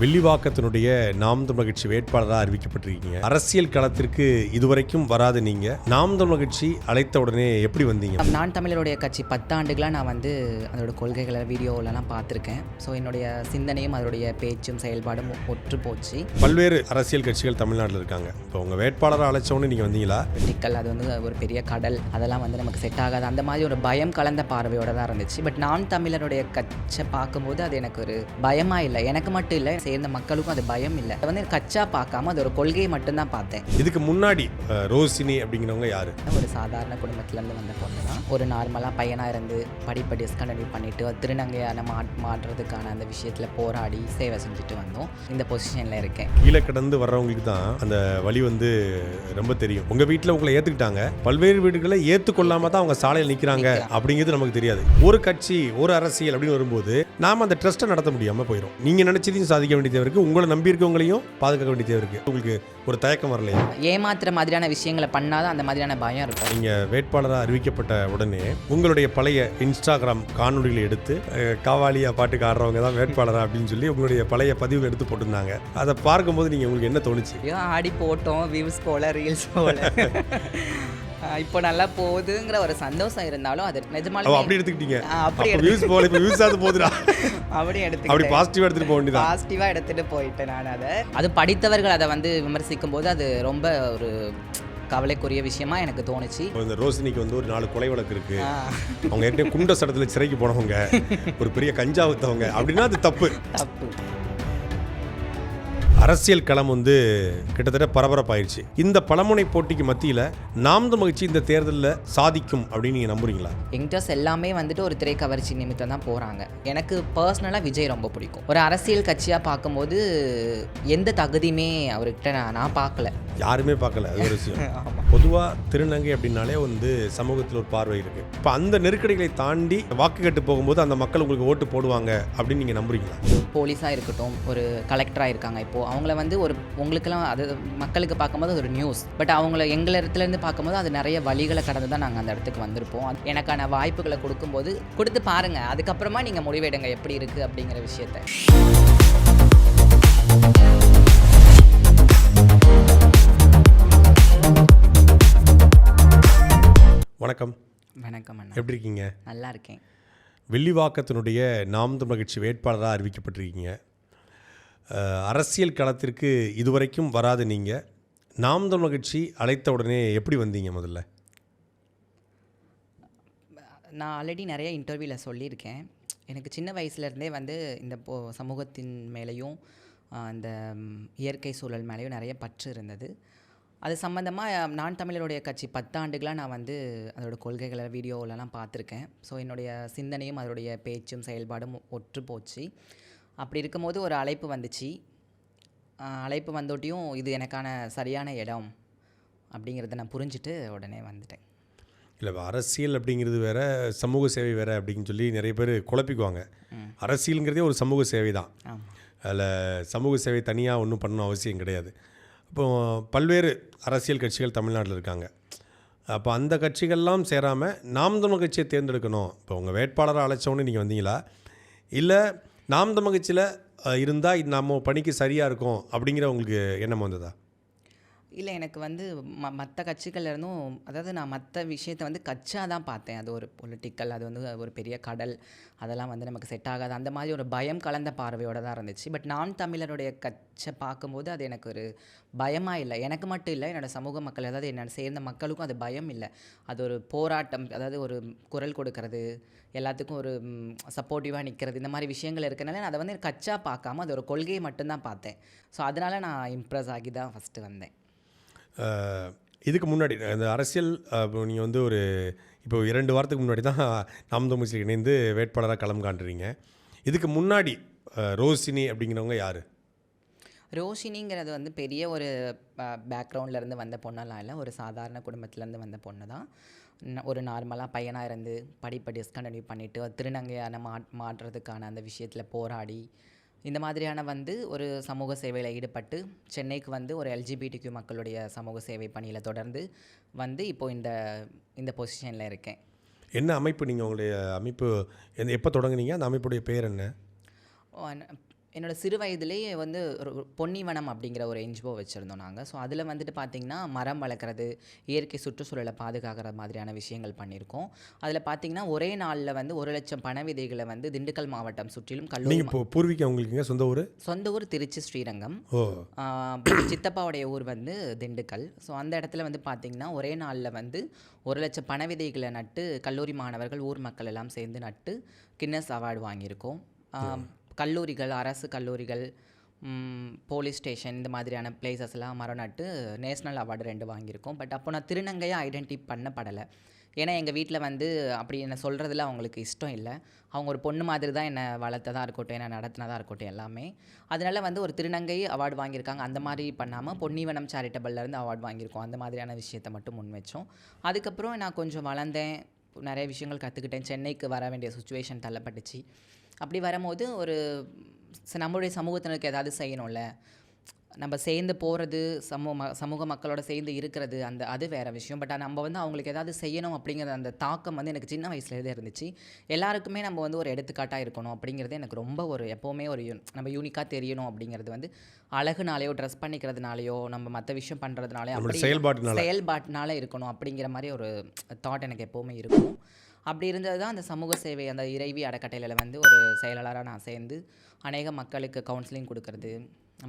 வெள்ளிவாக்கத்தினுடைய நாம் தமிழ் கட்சி வேட்பாளராக அறிவிக்கப்பட்டிருக்கீங்க. அரசியல் களத்திற்கு இதுவரைக்கும் வராத நீங்க. நாம் தமிழ் கட்சி அழைத்த உடனே எப்படி வந்தீங்க? நான் தமிழருடைய கட்சி பத்தாண்டுகளாக நான் வந்து அதோட கொள்கைகளை வீடியோலலாம் பார்த்துருக்கேன். ஸோ என்னுடைய சிந்தனையும் அதோடைய பேச்சும் செயல்பாடும் ஒற்று போச்சு. பல்வேறு அரசியல் கட்சிகள் தமிழ்நாட்டில் இருக்காங்க. இப்போ உங்க வேட்பாளராக அழைச்ச உடனே நீங்க வந்தீங்களா? டிக்கல் அது வந்து ஒரு பெரிய கடல். அதெல்லாம் வந்து நமக்கு செட் ஆகாது. அந்த மாதிரி ஒரு பயம் கலந்த பார்வையோட தான் இருந்துச்சு. பட் நான் தமிழருடைய கட்சை பார்க்கும்போது அது எனக்கு ஒரு பயமா இல்லை. எனக்கு மட்டும் இல்லை. சேர்ந்த மக்களுக்கும் அது பயம் இல்லை. வந்து கச்சா பார்க்காம அது ஒரு கொள்கையை மட்டும்தான் பார்த்தேன். இதுக்கு முன்னாடி ரோசினி அப்படிங்கிறவங்க யாரு? ஒரு சாதாரண குடும்பத்துலேருந்து வந்த பொண்ணு தான். ஒரு நார்மலாக பையனாக இருந்து படிப்பை டிஸ்கண்டினியூ பண்ணிட்டு திருநங்கையான மா மாற்றுறதுக்கான அந்த விஷயத்தில் போராடி சேவை செஞ்சுட்டு வந்தோம். இந்த பொசிஷனில் இருக்கேன். கீழே கடந்து வர்றவங்களுக்கு தான் அந்த வழி வந்து ரொம்ப தெரியும். உங்க வீட்டில் உங்களை ஏத்துக்கிட்டாங்க. பல்வேறு வீடுகளை ஏற்றுக்கொள்ளாம தான் அவங்க சாலையில் நிற்கிறாங்க அப்படிங்கிறது நமக்கு தெரியாது. ஒரு கட்சி ஒரு அரசியல் அப்படின்னு வரும்போது நாம அந்த ட்ரஸ்ட்டை நடத்த முடியாம போயிடும் நீங்க நினைச்சதையும் சாதிக்க வேண்டிய தேவை இருக்கு உங்களை நம்பி இருக்கவங்களையும் பாதுகாக்க வேண்டிய தேவை இருக்கு உங்களுக்கு ஒரு தயக்கம் வரலையா? ஏமாத்துற மாதிரியான விஷயங்களை பண்ணாதான் அந்த மாதிரியான பயம் இருக்கும். நீங்க வேட்பாளராக அறிவிக்கப்பட்ட உடனே உங்களுடைய பழைய இன்ஸ்டாகிராம் காணொலிகளை எடுத்து காவாலியா பாட்டுக்கு ஆடுறவங்க தான் வேட்பாளரா அப்படின்னு சொல்லி உங்களுடைய பழைய பதிவுகள் எடுத்து போட்டிருந்தாங்க. அதை பார்க்கும்போது நீங்க உங்களுக்கு என்ன தோணுச்சு? ஐயோ ஆடி போட்டோம் வியூஸ் போல ரீல்ஸ் போல. இப்போ நல்லா போகுதுங்கிற ஒரு சந்தோஷம் இருந்தாலும் அது நிஜமாலுமே அப்படி எடுத்துக்கிட்டீங்க. அப்படி அப்ப வியூஸ் போல இப்ப வியூஸ் ஆகுது போதுடா. அப்படி அப்படி எடுத்து பாசிட்டிவா எடுத்துட்டு போக வேண்டியதான் பாசிட்டிவாக எடுத்துகிட்டு போயிட்டேன் நான் அதை. அது படித்தவர்கள் அதை வந்து விமர்சிக்கும் போது அது ரொம்ப ஒரு கவலைக்குரிய விஷயமா எனக்கு தோணுச்சு. இந்த ரோசினிக்கு வந்து ஒரு நாலு கொலை வழக்கு இருக்கு. அவங்க ஏற்கனவே குண்ட சட்டத்தில் சிறைக்கு போனவங்க. ஒரு பெரிய கஞ்சா வித்தவங்க அப்படின்னா அது தப்பு. தப்பு. அரசியல் களம் வந்து கிட்டத்தட்ட பரபரப்பாயிருச்சு. இந்த பலமுனை போட்டிக்கு மத்தியில் நாம் மகிழ்ச்சி இந்த தேர்தலில் சாதிக்கும் அப்படின்னு நீங்கள் நம்புறீங்களா? யங்ஸ்டர்ஸ் எல்லாமே வந்துட்டு ஒரு திரை கவர்ச்சி நிமித்தம் தான் போகிறாங்க எனக்கு பர்சனலாக விஜய் ரொம்ப பிடிக்கும். ஒரு அரசியல் கட்சியாக பார்க்கும்போது எந்த தகுதியுமே அவர்கிட்ட நான் நான் பார்க்கல. யாருமே பார்க்கல. அது ஒரு விஷயம். பொதுவாக திருநங்கை அப்படின்னாலே வந்து சமூகத்தில் ஒரு பார்வை இருக்கு. இப்போ அந்த நெருக்கடிகளை தாண்டி வாக்கு கேட்டு போகும்போது அந்த மக்கள் உங்களுக்கு ஓட்டு போடுவாங்க அப்படின்னு நீங்கள் நம்புறீங்களா? போலீஸாக இருக்கட்டும் ஒரு கலெக்டராக இருக்காங்க இப்போது அவங்கள வந்து ஒரு உங்களுக்கெல்லாம் அது மக்களுக்கு பார்க்கும்போது அது ஒரு நியூஸ் பட் அவங்கள எங்கள் இடத்துலேருந்து பார்க்கும்போது அது நிறைய வழிகளை கடந்து தான் நாங்கள் அந்த இடத்துக்கு வந்திருப்போம். எனக்கான வாய்ப்புகளை கொடுக்கும்போது கொடுத்து பாருங்கள் அதுக்கப்புறமா நீங்கள் முடிவெடுங்க. எப்படி இருக்குது அப்படிங்கிற விஷயத்த. வணக்கம். வணக்கம் அண்ணா. எப்படி இருக்கீங்க? நல்லா இருக்கேன். வெள்ளிவாக்கத்தினுடைய நாம் தமிழ் கட்சி வேட்பாளராக அறிவிக்கப்பட்டிருக்கீங்க. அரசியல் களத்திற்கு இதுவரைக்கும் வராது நீங்கள் நாம் தமிழ் கட்சி அழைத்த உடனே எப்படி வந்தீங்க முதல்ல? நான் ஆல்ரெடி நிறைய இன்டர்வியூவில் சொல்லியிருக்கேன். எனக்கு சின்ன வயசுலேருந்தே வந்து இந்த போ சமூகத்தின் மேலேயும் அந்த இந்த இயற்கை சூழல் மேலேயும் நிறைய பற்று இருந்தது. அது சம்மந்தமாக நான் தமிழருடைய கட்சி பத்தாண்டுகளாக நான் வந்து அதோடய கொள்கைகளை வீடியோவிலலாம் பார்த்துருக்கேன். ஸோ என்னுடைய சிந்தனையும் அதோடைய பேச்சும் செயல்பாடும் ஒற்று போச்சு அப்படி இருக்கும்போது ஒரு அழைப்பு வந்துச்சு. அழைப்பு வந்தோட்டியும் இது எனக்கான சரியான இடம் அப்படிங்கிறத நான் புரிஞ்சுட்டு உடனே வந்துட்டேன். இல்லை அரசியல் அப்படிங்கிறது வேற சமூக சேவை வேற அப்படின்னு சொல்லி நிறைய பேர் குழப்பிக்குவாங்க. அரசியலுங்கிறதே ஒரு சமூக சேவை தான். அதில் சமூக சேவை தனியாக ஒன்றும் பண்ணணும் அவசியம் கிடையாது. இப்போ பல்வேறு அரசியல் கட்சிகள் தமிழ்நாட்டில் இருக்காங்க. அப்போ அந்த கட்சிகள்லாம் சேராமல் நாம் தமிழ் கட்சியை தேர்ந்தெடுக்கணும். இப்போ உங்கள் வேட்பாளரை அழைச்சவொடனே நீங்கள் வந்தீங்களா? இல்லை நாம் தமிழ் கட்சியில் இருந்தால் நம்ம பணிக்கு சரியாக இருக்கும் அப்படிங்கிற உங்களுக்கு எண்ணம் வந்ததா? இல்லை எனக்கு வந்து ம மற்ற கட்சிகள்லேருந்தும் அதாவது நான் மற்ற விஷயத்தை வந்து கச்சாக தான் பார்த்தேன். அது ஒரு பொலிட்டிக்கல் அது வந்து ஒரு பெரிய கடல் அதெல்லாம் வந்து நமக்கு செட் ஆகாது. அந்த மாதிரி ஒரு பயம் கலந்த பார்வையோடு தான் இருந்துச்சு. பட் நான் தமிழருடைய கட்சை பார்க்கும்போது அது எனக்கு ஒரு பயமாக இல்லை. எனக்கு மட்டும் இல்லை என்னோட சமூக மக்கள் அதாவது என்னோட சேர்ந்த மக்களுக்கும் அது பயம் இல்லை. அது ஒரு போராட்டம் அதாவது ஒரு குரல் கொடுக்கறது எல்லாத்துக்கும் ஒரு சப்போர்ட்டிவாக நிற்கிறது இந்த மாதிரி விஷயங்கள் இருக்கனால நான் அதை வந்து கச்சாக பார்க்காம அது ஒரு கொள்கையை மட்டும்தான் பார்த்தேன். ஸோ அதனால் நான் இம்ப்ரெஸ் ஆகி தான் ஃபஸ்ட்டு வந்தேன். இதுக்கு முன்னாடி இந்த அரசியல் நீங்கள் வந்து ஒரு இப்போ இரண்டு வாரத்துக்கு முன்னாடி தான் நாம் தமிழ் இணைந்து வேட்பாளராக களம் காண்றீங்க. இதுக்கு முன்னாடி ரோசினி அப்படிங்கிறவங்க யார்? ரோஷினிங்கிறது வந்து பெரிய ஒரு பேக்ரவுண்ட்லேருந்து வந்த பொண்ணெல்லாம் இல்லை. ஒரு சாதாரண குடும்பத்துலேருந்து வந்த பொண்ணு தான் ஒரு நார்மலாக பையனாக இருந்து படிப்பை டிஸ்கண்டினியூ பண்ணிவிட்டு திருநங்கையான மா மாற்றுறதுக்கான அந்த விஷயத்தில் போராடி இந்த மாதிரியான வந்து ஒரு சமூக சேவையில் ஈடுபட்டு சென்னைக்கு வந்து ஒரு எல்ஜிபிடிக்யூ மக்களுடைய சமூக சேவை பணியில் தொடர்ந்து வந்து இப்போ இந்த இந்த பொசிஷனில் இருக்கேன். என்ன அமைப்பு நீங்கள் உங்களுடைய அமைப்பு எப்போ தொடங்குனீங்க? அந்த அமைப்புடைய பேர் என்ன? ஓ, அன- என்னோட சிறு வயதிலேயே வந்து ஒரு பொன்னிவனம் அப்படிங்கிற ஒரு என்ஜிஓ வச்சுருந்தோம் நாங்கள் ஸோ அதில் வந்துட்டு பார்த்திங்கன்னா மரம் வளர்க்குறது இயற்கை சுற்றுச்சூழலை பாதுகாக்கிற மாதிரியான விஷயங்கள் பண்ணியிருக்கோம் அதில் பார்த்திங்கன்னா ஒரே நாளில் வந்து ஒரு லட்சம் பண விதைகளை வந்து திண்டுக்கல் மாவட்டம் சுற்றிலும் கல்லூரி இப்போ பூர்வீகம் உங்களுக்குங்க சொந்த ஊர்? சொந்த ஊர் திருச்சி ஸ்ரீரங்கம். சித்தப்பாவுடைய ஊர் வந்து திண்டுக்கல். ஸோ அந்த இடத்துல வந்து பார்த்திங்கன்னா ஒரே நாளில் வந்து ஒரு லட்சம் பண விதைகளை நட்டு கல்லூரி மாணவர்கள் ஊர் மக்கள் எல்லாம் சேர்ந்து நட்டு கின்னஸ் அவார்டு வாங்கியிருக்கோம். கல்லூரிகள் அரசு கல்லூரிகள் போலீஸ் ஸ்டேஷன் இந்த மாதிரியான பிளேசஸ்லாம் மரம் நட்டு நேஷ்னல் அவார்டு ரெண்டு வாங்கியிருக்கோம். பட் அப்போ நான் திருநங்கையாக ஐடென்டி பண்ணப்படலை. ஏன்னா எங்கள் வீட்டில் வந்து அப்படி என்ன சொல்கிறதுல அவங்களுக்கு இஷ்டம் இல்லை. அவங்க ஒரு பொண்ணு மாதிரி தான் என்னை வளர்த்ததா இருக்கட்டும் என்னை நடத்தினதாக இருக்கட்டும் எல்லாமே. அதனால் வந்து ஒரு திருநங்கை அவார்டு வாங்கியிருக்காங்க. அந்த மாதிரி பண்ணாமல் பொன்னிவனம் சேரிட்டபிள்லேருந்து அவார்டு வாங்கியிருக்கோம். அந்த மாதிரியான விஷயத்தை மட்டும் முன் வச்சோம். அதுக்கப்புறம் நான் கொஞ்சம் வளர்ந்தேன். நிறைய விஷயங்கள் கற்றுக்கிட்டேன் சென்னைக்கு வர வேண்டிய சுச்சுவேஷன் தள்ளப்பட்டுச்சு. அப்படி வரும்போது ஒரு நம்மளுடைய சமூகத்தினருக்கு ஏதாவது செய்யணும்ல. நம்ம சேர்ந்து போகிறது சமூக சமூக மக்களோட சேர்ந்து இருக்கிறது அந்த அது வேற விஷயம். பட் நம்ம வந்து அவங்களுக்கு ஏதாவது செய்யணும் அப்படிங்கிற அந்த தாக்கம் வந்து எனக்கு சின்ன வயசுலேருந்தே இருந்துச்சு. எல்லாருக்குமே நம்ம வந்து ஒரு எடுத்துக்காட்டாக இருக்கணும் அப்படிங்கிறது எனக்கு ரொம்ப ஒரு எப்போவுமே ஒரு யூ- நம்ம யூனிக்காக தெரியணும் அப்படிங்கிறது வந்து அழகுனாலேயோ ட்ரெஸ் பண்ணிக்கிறதுனாலையோ நம்ம மற்ற விஷயம் பண்ணுறதுனாலையோ செயல்பாட்டுனால. செயல்பாட்டினால இருக்கணும் அப்படிங்கிற மாதிரி ஒரு தாட் எனக்கு எப்போவுமே இருக்கும். அப்படி இருந்தது தான் அந்த சமூக சேவை அந்த இறைவி அறக்கட்டளையில் வந்து ஒரு செயலாளராக நான் சேர்ந்து அநேக மக்களுக்கு கவுன்சிலிங் கொடுக்கறது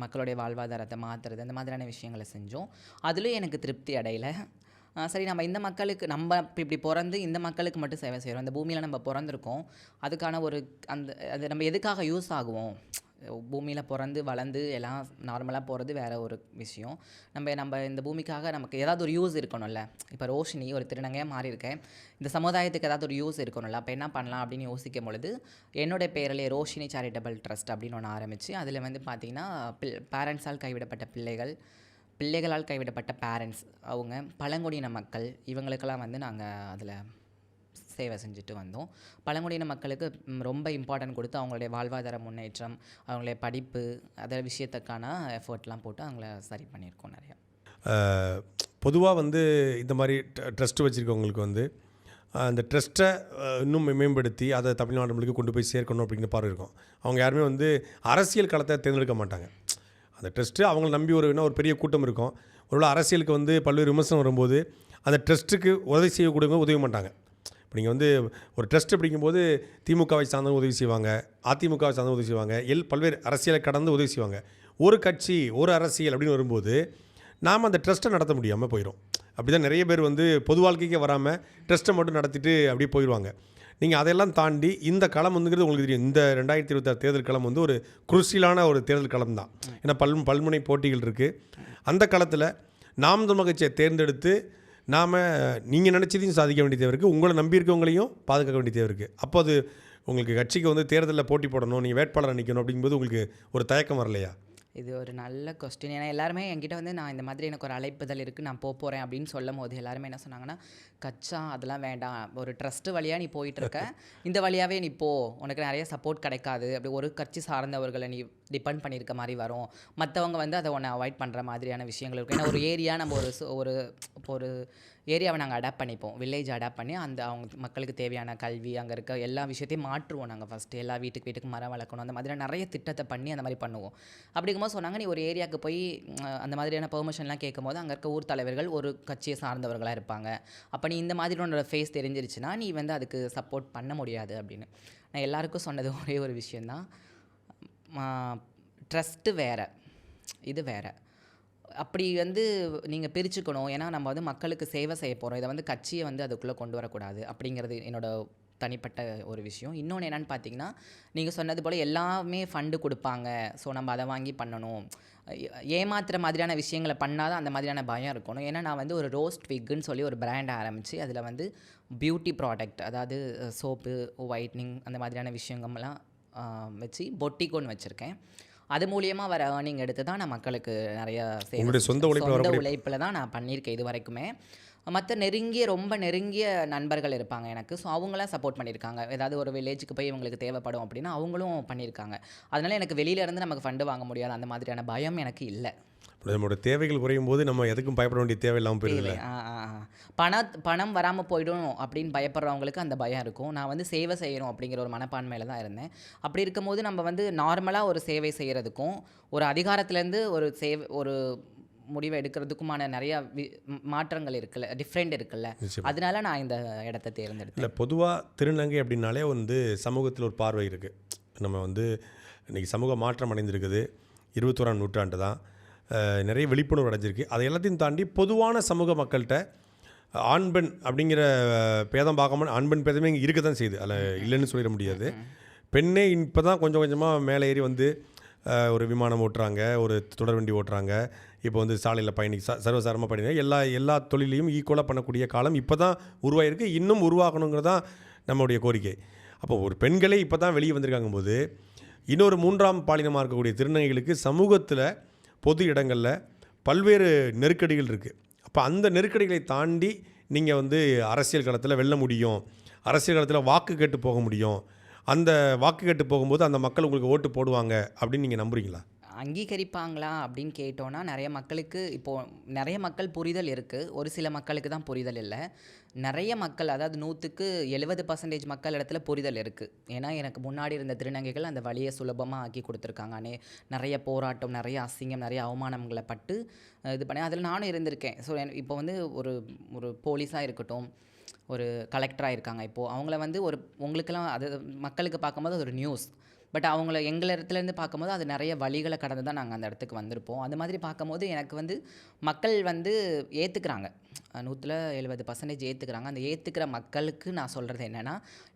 மக்களுடைய வாழ்வாதாரத்தை மாற்றுறது அந்த மாதிரியான விஷயங்களை செஞ்சோம். அதுலேயும் எனக்கு திருப்தி அடையலை. சரி நம்ம இந்த மக்களுக்கு நம்ம இப்படி பிறந்து இந்த மக்களுக்கு மட்டும் சேவை செய்கிறோம் இந்த பூமியில் நம்ம பிறந்திருக்கோம். அதுக்கான ஒரு அந்த அது நம்ம எதுக்காக யூஸ் ஆகுவோம்? பூமியில் பிறந்து வளர்ந்து எல்லாம் நார்மலாக போகிறது வேறு ஒரு விஷயம். நம்ம நம்ம இந்த பூமிக்காக நமக்கு ஏதாவது ஒரு யூஸ் இருக்கணும்ல. இப்போ ரோஷினி ஒரு திருநங்கையாக மாறி இருக்கேன் இந்த சமுதாயத்துக்கு ஏதாவது ஒரு யூஸ் இருக்கணும்ல. அப்போ என்ன பண்ணலாம் அப்படின்னு யோசிக்கும் பொழுது என்னுடைய பேரிலே ரோஷினி சேரிட்டபிள் ட்ரஸ்ட் அப்படின்னு ஒன்று ஆரம்பித்து அதில் வந்து பார்த்திங்கன்னா பில் பேரண்ட்ஸால் கைவிடப்பட்ட பிள்ளைகள் பிள்ளைகளால் கைவிடப்பட்ட பேரண்ட்ஸ் அவங்க பழங்குடியின மக்கள் இவங்களுக்கெல்லாம் வந்து நாங்கள் அதில் சேவை செஞ்சுட்டு வந்தோம். பழங்குடியின மக்களுக்கு ரொம்ப இம்பார்ட்டன்ட் கொடுத்து அவங்களுடைய வாழ்வாதார முன்னேற்றம் அவங்களுடைய படிப்பு அதை விஷயத்துக்கான எஃபர்ட்லாம் போட்டு அவங்கள சரி பண்ணியிருக்கோம் நிறையா. பொதுவாக வந்து இந்த மாதிரி ட்ரஸ்ட் வச்சுருக்கவங்களுக்கு வந்து அந்த ட்ரஸ்ட்டை இன்னும் மேம்படுத்தி அதை தமிழ்நாடு முழுக்க கொண்டு போய் சேர்க்கணும் அப்படிங்கிற பார்வை இருக்கும். அவங்க யாருமே வந்து அரசியல் களத்தை தேர்ந்தெடுக்க மாட்டாங்க. அந்த ட்ரஸ்ட்டு அவங்கள நம்பி ஒரு ஒரு பெரிய கூட்டம் இருக்கும். ஒரு அரசியலுக்கு வந்து பல்வேறு விமர்சனம் வரும்போது அந்த ட்ரஸ்ட்டுக்கு உதவி செய்யக்கூடியவங்க உதவி மாட்டாங்க. இப்போ நீங்கள் வந்து ஒரு ட்ரஸ்ட் பிடிக்கும்போது திமுகவை சார்ந்த உதவி செய்வாங்க அதிமுகவை சார்ந்த உதவி செய்வாங்க எல் பல்வேறு அரசியலை கடந்து உதவி செய்வாங்க. ஒரு கட்சி ஒரு அரசியல் அப்படின்னு வரும்போது நாம் அந்த ட்ரஸ்ட்டை நடத்த முடியாமல் போயிடும் அப்படி தான் நிறைய பேர் வந்து பொது வாழ்க்கைக்கே வராமல் ட்ரஸ்ட்டை மட்டும் நடத்திட்டு அப்படியே போயிடுவாங்க நீங்கள் அதையெல்லாம் தாண்டி இந்த களம் வந்துங்கிறது உங்களுக்கு தெரியும். இந்த ரெண்டாயிரத்தி இருபத்தாறு தேர்தல் களம் வந்து ஒரு குருசியலான ஒரு தேர்தல் களம் தான். ஏன்னா பல் பல்முனை போட்டிகள் இருக்குது அந்த களத்தில் நாம் தமிழ் கட்சியை தேர்ந்தெடுத்து நாம் நீங்கள் நினச்சதையும் சாதிக்க வேண்டிய தேவை இருக்குது உங்களை நம்பியிருக்கவங்களையும் பாதுகாக்க வேண்டிய தேவை இருக்குது அப்போ அது உங்களுக்கு கட்சிக்கு வந்து தேர்தலில் போட்டி போடணும் நீங்கள் வேட்பாளர் நிற்கணும் அப்படிங்கும்போது உங்களுக்கு ஒரு தயக்கம் வரலையா? இது ஒரு நல்ல கொஸ்டின் ஏன்னா எல்லாருமே என்கிட்ட வந்து நான் இந்த மாதிரி எனக்கு ஒரு அழைப்புதல் இருக்குது நான் போக போகிறேன் அப்படின்னு சொல்லும் போது எல்லாருமே என்ன சொன்னாங்கன்னா கச்சா அதெல்லாம் வேண்டாம். ஒரு ட்ரஸ்ட்டு வழியாக நீ போயிட்டுருக்க இந்த வழியாகவே நீ போ. உனக்கு நிறைய சப்போர்ட் கிடைக்காது. அப்படி ஒரு கட்சி சார்ந்தவர்களை நீ டிபெண்ட் பண்ணியிருக்க மாதிரி வரும். மற்றவங்க வந்து அதை உன்னை அவாய்ட் பண்ணுற மாதிரியான விஷயங்கள் இருக்கும். ஏன்னா ஒரு ஏரியா நம்ம ஒரு ஒரு இப்போ ஒரு ஏரியாவை நாங்கள் அடாப்ட் பண்ணிப்போம். வில்லேஜ் அடாப்ட் பண்ணி அந்த அவங்க மக்களுக்கு தேவையான கல்வி அங்கே இருக்க எல்லா விஷயத்தையும் மாற்றுவோம் நாங்கள் ஃபஸ்ட்டு எல்லா வீட்டுக்கு வீட்டுக்கு மரம் வளர்க்கணும். அந்த மாதிரி நிறைய திட்டத்தை பண்ணி அந்த மாதிரி பண்ணுவோம். அப்படிங்கும்போது சொன்னாங்க நீ ஒரு ஏரியாவுக்கு போய் அந்த மாதிரியான பெர்மிஷன்லாம் கேட்கும்போது அங்கே இருக்க ஊர் தலைவர்கள் ஒரு கட்சியை சார்ந்தவர்களாக இருப்பாங்க. அப்போ நீ இந்த மாதிரி உன்னோட ஃபேஸ் தெரிஞ்சிருச்சுன்னா நீ வந்து அதுக்கு சப்போர்ட் பண்ண முடியாது அப்படின்னு. நான் எல்லாருக்கும் சொன்னது ஒரே ஒரு விஷயந்தான் ட்ரஸ்ட்டு வேற. இது வேறு. அப்படி வந்து நீங்கள் பிரிச்சுக்கணும். ஏன்னா நம்ம வந்து மக்களுக்கு சேவை செய்ய போகிறோம் இதை வந்து கட்சியை வந்து அதுக்குள்ளே கொண்டு வரக்கூடாது அப்படிங்கிறது என்னோட தனிப்பட்ட ஒரு விஷயம். இன்னொன்று என்னென்னு பார்த்தீங்கன்னா நீங்கள் சொன்னது போல் எல்லாமே ஃபண்டு கொடுப்பாங்க. ஸோ நம்ம அதை வாங்கி பண்ணணும். ஏமாத்துற மாதிரியான விஷயங்களை பண்ணால் தான் அந்த மாதிரியான பயம் இருக்கணும். ஏன்னா நான் வந்து ஒரு ரோஸ்ட் விக்குன்னு சொல்லி ஒரு பிராண்ட் ஆரம்பித்து அதில் வந்து பியூட்டி ப்ராடக்ட் அதாவது சோப்பு ஒயிட்னிங் அந்த மாதிரியான விஷயங்கள்லாம் வச்சு பொட்டிக்கோன்னு வச்சுருக்கேன். அது மூலியமாக வர ஏர்னிங் எடுத்து தான் நான் மக்களுக்கு நிறைய உங்களுடைய சொந்த செஞ்சேன். உழைப்புல தான் நான் பண்ணியிருக்கேன் இது வரைக்குமே. மற்ற நெருங்கிய ரொம்ப நெருங்கிய நண்பர்கள் இருப்பாங்க எனக்கு. ஸோ அவங்களாம் சப்போர்ட் பண்ணியிருக்காங்க. ஏதாவது ஒரு வில்லேஜுக்கு போய் இவங்களுக்கு தேவைப்படும் அப்படின்னா அவங்களும் பண்ணியிருக்காங்க. அதனால எனக்கு வெளியில இருந்து நமக்கு ஃபண்டு வாங்க முடியாது. அந்த மாதிரியான பயம் எனக்கு இல்லை. நம்மளோட தேவைகள் குறையும் போது நம்ம எதுக்கும் பயப்பட வேண்டிய தேவை இல்லாமல் போயிடுது ஆ ஆ ஆ. பண பணம் வராமல் போயிடும் அப்படின்னு பயப்படுறவங்களுக்கு அந்த பயம் இருக்கும். நான் வந்து சேவை செய்யணும் அப்படிங்கிற ஒரு மனப்பான்மையில் தான் இருந்தேன். அப்படி இருக்கும்போது நம்ம வந்து நார்மலாக ஒரு சேவை செய்கிறதுக்கும் ஒரு அதிகாரத்துலேருந்து ஒரு சேவை ஒரு முடிவை எடுக்கிறதுக்குமான நிறைய மாற்றங்கள் இருக்குல்ல டிஃப்ரெண்ட் இருக்குல்ல. அதனால நான் இந்த இடத்த தேர்ந்தெடுத்தேன். இல்லை பொதுவாக திருநங்கை அப்படின்னாலே வந்து சமூகத்தில் ஒரு பார்வை இருக்குது நம்ம வந்து இன்றைக்கி சமூக மாற்றம் அடைந்திருக்குது. இருபத்தோராம் நூற்றாண்டு தான். நிறைய விழிப்புணர்வு அடைஞ்சிருக்கு. அதை எல்லாத்தையும் தாண்டி பொதுவான சமூக மக்கள்கிட்ட ஆண் பெண் அப்படிங்கிற பேதம் பார்க்காம ஆண் பெண் பேதமே இங்கே இருக்க தான் செய்யுது. அதில் இல்லைன்னு சொல்லிட முடியாது. பெண்ணே இப்போ தான் கொஞ்சம் கொஞ்சமாக மேலே ஏறி வந்து ஒரு விமானம் ஓட்டுறாங்க ஒரு தொடர் வண்டி ஓட்டுறாங்க. இப்போ வந்து சாலையில் பயணி ச சர்வசாரமாக பயணிங்க எல்லா எல்லா தொழிலையும் ஈக்குவலாக பண்ணக்கூடிய காலம் இப்போ தான் உருவாயிருக்கு. இன்னும் உருவாக்கணுங்கிறது தான் நம்மளுடைய கோரிக்கை. அப்போ ஒரு பெண்களே இப்போ தான் வெளியே வந்திருக்காங்க போது இன்னொரு மூன்றாம் பாலினமாக இருக்கக்கூடிய திருநங்கைகளுக்கு சமூகத்தில் பொது இடங்களில் பல்வேறு நெருக்கடிகள் இருக்குது அப்போ அந்த நெருக்கடிகளை தாண்டி நீங்கள் வந்து அரசியல் களத்தில் வெல்ல முடியும். அரசியல் களத்தில் வாக்கு கேட்டு போக முடியும். அந்த வாக்கு கேட்டு போகும்போது அந்த மக்கள் உங்களுக்கு ஓட்டு போடுவாங்க அப்படின்னு நீங்கள் நம்புறீங்களா? அங்கீகரிப்பாங்களா அப்படின்னு கேட்டோன்னா நிறைய மக்களுக்கு இப்போது நிறைய மக்கள் புரிதல் இருக்குது ஒரு சில மக்களுக்கு தான் புரிதல் இல்லை. நிறைய மக்கள் அதாவது நூற்றுக்கு எழுபது பர்சன்டேஜ் மக்கள் இடத்துல புரிதல் இருக்குது ஏன்னா எனக்கு முன்னாடி இருந்த திருநங்கைகள் அந்த வழியை சுலபமாக ஆக்கி கொடுத்துருக்காங்க. அனே நிறைய போராட்டம் நிறைய அசிங்கம் நிறைய அவமானங்களை பட்டு இது பண்ணி அதில் நானும் இருந்திருக்கேன். ஸோ இப்போ வந்து ஒரு ஒரு போலீஸாக இருக்கட்டும் ஒரு கலெக்டராக இருக்காங்க இப்போது அவங்கள வந்து ஒரு உங்களுக்கெல்லாம் அது மக்களுக்கு பார்க்கும்போது அது ஒரு நியூஸ் பட் அவங்கள எங்கள் இடத்துலேருந்து பார்க்கும்போது அது நிறைய வழிகளை கடந்து தான் நாங்கள் அந்த இடத்துக்கு வந்திருப்போம். அது மாதிரி பார்க்கும்போது எனக்கு வந்து மக்கள் வந்து ஏற்றுக்கிறாங்க நூற்றில் எழுபது பர்சன்டேஜ் ஏற்றுக்கிறாங்க அந்த ஏற்றுக்கிற மக்களுக்கு நான் சொல்கிறது என்னென்னா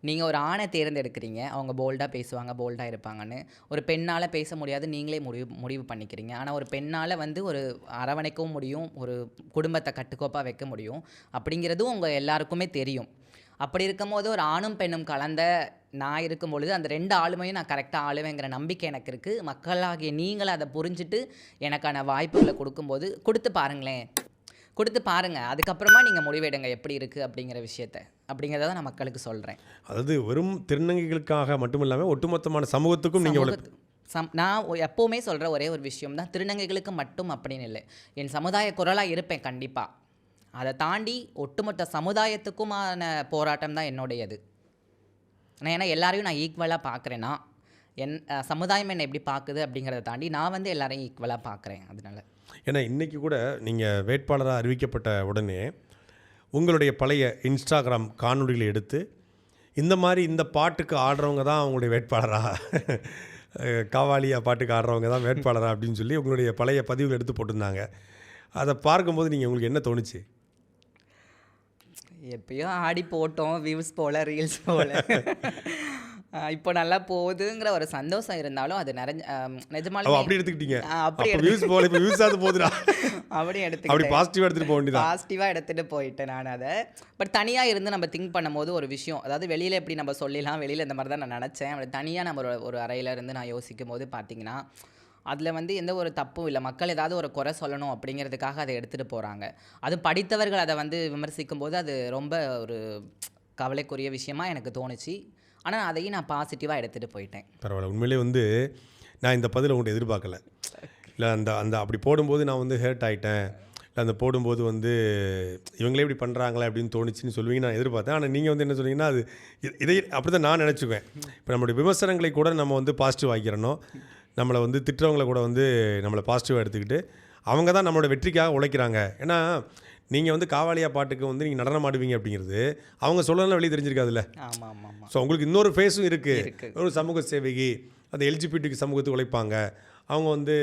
நீங்கள் ஒரு ஆணை தேர்ந்தெடுக்கிறீங்க. அவங்க போல்டாக பேசுவாங்க போல்டாக இருப்பாங்கன்னு. ஒரு பெண்ணால் பேச முடியாது நீங்களே முடிவு முடிவு பண்ணிக்கிறீங்க. ஆனால் ஒரு பெண்ணால் வந்து ஒரு அரவணைக்கவும் முடியும் ஒரு குடும்பத்தை கட்டுக்கோப்பாக வைக்க முடியும். அப்படிங்கிறதும் உங்கள் எல்லாருக்குமே தெரியும். அப்படி இருக்கும்போது ஒரு ஆணும் பெண்ணும் கலந்த நான் இருக்கும் பொழுது அந்த ரெண்டு ஆளுமையும் நான் கரெக்டாக ஆளுவேங்கிற நம்பிக்கை எனக்கு இருக்குது மக்களாகிய நீங்களும் அதை புரிஞ்சுட்டு எனக்கான வாய்ப்புகளை கொடுக்கும்போது கொடுத்து பாருங்களேன். கொடுத்து பாருங்கள் அதுக்கப்புறமா நீங்கள் முடிவெடுங்க எப்படி இருக்குது அப்படிங்கிற விஷயத்த. அப்படிங்கிறத தான் நான் மக்களுக்கு சொல்கிறேன் அதாவது வெறும் திருநங்கைகளுக்காக மட்டும் இல்லாமல் ஒட்டுமொத்தமான சமூகத்துக்கும் நீங்கள் சம் நான் எப்போவுமே சொல்கிற ஒரே ஒரு விஷயம் தான் திருநங்கைகளுக்கு மட்டும் அப்படின்னு இல்லை. என் சமுதாய குரலாக இருப்பேன் கண்டிப்பாக அதை தாண்டி ஒட்டுமொத்த சமுதாயத்துக்குமான போராட்டம் தான் என்னுடையது. நான் ஏன்னா எல்லாரையும் நான் ஈக்குவலாக பார்க்குறேன்னா என் சமுதாயம் என்னை எப்படி பார்க்குது அப்படிங்கிறத தாண்டி நான் வந்து எல்லாரையும் ஈக்குவலாக பார்க்குறேன் அதனால. ஏன்னா இன்றைக்கி கூட நீங்கள் வேட்பாளராக அறிவிக்கப்பட்ட உடனே உங்களுடைய பழைய இன்ஸ்டாகிராம் காணொலிகளை எடுத்து இந்த மாதிரி இந்த பாட்டுக்கு ஆடுறவங்க தான் அவங்களுடைய வேட்பாளரா? காவாலியா பாட்டுக்கு ஆடுறவங்க தான் வேட்பாளரா அப்படின்னு சொல்லி உங்களுடைய பழைய பதிவுகள் எடுத்து போட்டிருந்தாங்க. அதை பார்க்கும்போது நீங்கள் உங்களுக்கு என்ன தோணுச்சு? எப்பயோ ஆடி போட்டோம் வியூஸ் போல ரீல்ஸ் போல. அஹ், இப்போ நல்லா போகுதுங்கிற ஒரு சந்தோஷம் இருந்தாலும் அது அவ நிஜமாலுமே அப்படி எடுத்துக்கிட்டீங்க. அப்படி அப்போ வியூஸ் போகல இப்போ வியூஸ் ஆகுது போகுதுடா. அப்படி அப்படி எடுத்துக்கிட்டேன் பாசிட்டிவாக எடுத்துகிட்டு போக வேண்டியதான் பாசிட்டிவாக எடுத்துகிட்டு போயிட்டேன் நான் அதை. பட் தனியாக இருந்து நம்ம திங்க் பண்ணும்போது ஒரு விஷயம் அதாவது வெளியில் எப்படி நம்ம சொல்லிடலாம் வெளியில் இந்த மாதிரி தான் நான் நினச்சேன். அப்படி தனியாக நம்ம ஒரு ஒரு அறையில இருந்து நான் யோசிக்கும் போது பார்த்தீங்கன்னா அதில் வந்து எந்த ஒரு தப்பும் இல்லை. மக்கள் ஏதாவது ஒரு குறை சொல்லணும் அப்படிங்கிறதுக்காக அதை எடுத்துகிட்டு போகிறாங்க அது படித்தவர்கள் அதை வந்து விமர்சிக்கும் போது அது ரொம்ப ஒரு கவலைக்குரிய விஷயமா எனக்கு தோணுச்சு. ஆனால் அதையும் நான் பாசிட்டிவாக எடுத்துகிட்டு போயிட்டேன். பரவாயில்ல. உண்மையிலே வந்து நான் இந்த பதில் உங்கள்கிட்ட எதிர்பார்க்கல. இல்லை அந்த அந்த அப்படி போடும்போது நான் வந்து ஹேர்ட் ஆகிட்டேன் இல்லை அந்த போடும்போது வந்து இவங்களே இப்படி பண்ணுறாங்களே அப்படின்னு தோணுச்சுன்னு சொல்லுவீங்க நான் எதிர்பார்த்தேன். ஆனால் நீங்கள் வந்து என்ன சொன்னீங்கன்னா அது இதை அப்படி தான் நான் நினச்சிக்குவேன். இப்போ நம்மளுடைய விமர்சனங்களை கூட நம்ம வந்து பாசிட்டிவ் ஆகிக்கிறனோ நம்மளை வந்து திட்டுறவங்கள கூட வந்து நம்மளை பாசிட்டிவாக எடுத்துக்கிட்டு அவங்க தான் நம்மளோட வெற்றிக்காக உழைக்கிறாங்க. ஏன்னா நீங்கள் வந்து காவாலியா பாட்டுக்கு வந்து நீங்கள் நடனம் ஆடுவீங்க அப்படிங்கிறது அவங்க சொல்லலாம் வெளியே தெரிஞ்சிருக்காதுல்ல. ஸோ உங்களுக்கு இன்னொரு ஃபேஸும் இருக்குது இருக்கு. ஒரு சமூக சேவகி அந்த எல்ஜிபிடிக்கு சமூகத்துக்கு உழைப்பாங்க. அவங்க வந்து